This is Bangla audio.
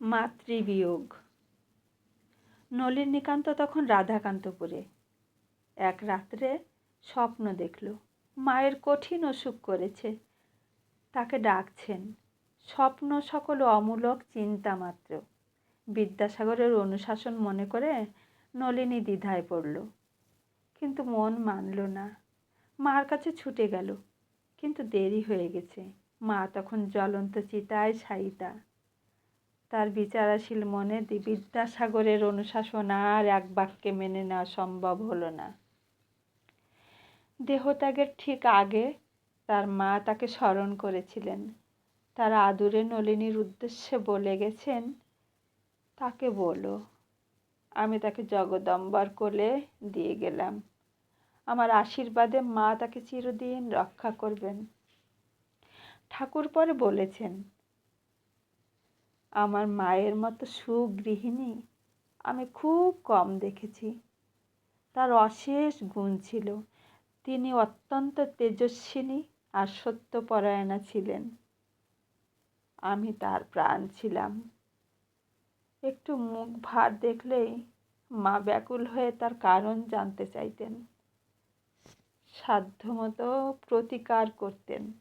মাতৃবিয়োগ। নলিনীকান্ত তখন রাধাকান্তপুরে। এক রাত্রে স্বপ্ন দেখল, মায়ের কঠিন অসুখ করেছে। তাকে ডাকছেন, স্বপ্ন সকল অমূলক চিন্তা মাত্র। বিদ্যাসাগরের অনুশাসন মনে করে নলিনী দ্বিধায় পড়ল। কিন্তু মন মানল না। মার কাছে ছুটে গেল, কিন্তু দেরি হয়ে গেছে। মা তখন জ্বলন্ত চিতায় ছাইতা। তার বিচারাশীল মনে বিদ্যাসাগরের অনুশাসন আর এক বাক্যে মেনে নেওয়া সম্ভব হলো না। দেহত্যাগের ঠিক আগে তার মা তাকে স্মরণ করেছিলেন। তার আদুরে নলিনীর উদ্দেশ্যে বলে গেছেন, তাকে বলো, আমি তাকে জগদম্বার কোলে দিয়ে গেলাম। আমার আশীর্বাদে মা তাকে চিরদিন রক্ষা করবেন। ঠাকুর পরে বলেছেন আমার মায়ের মতো সুগৃহিণী আমি খুব কম দেখেছি। তার অশেষ গুণ ছিল, তিনি অত্যন্ত তেজস্বিনী আর সত্যপরায়ণা ছিলেন। আমি তার প্রাণ ছিলাম। একটু মুখ ভার দেখলেই মা ব্যাকুল হয়ে তার কারণ জানতে চাইতেন। সাধ্যমতো প্রতিকার করতেন।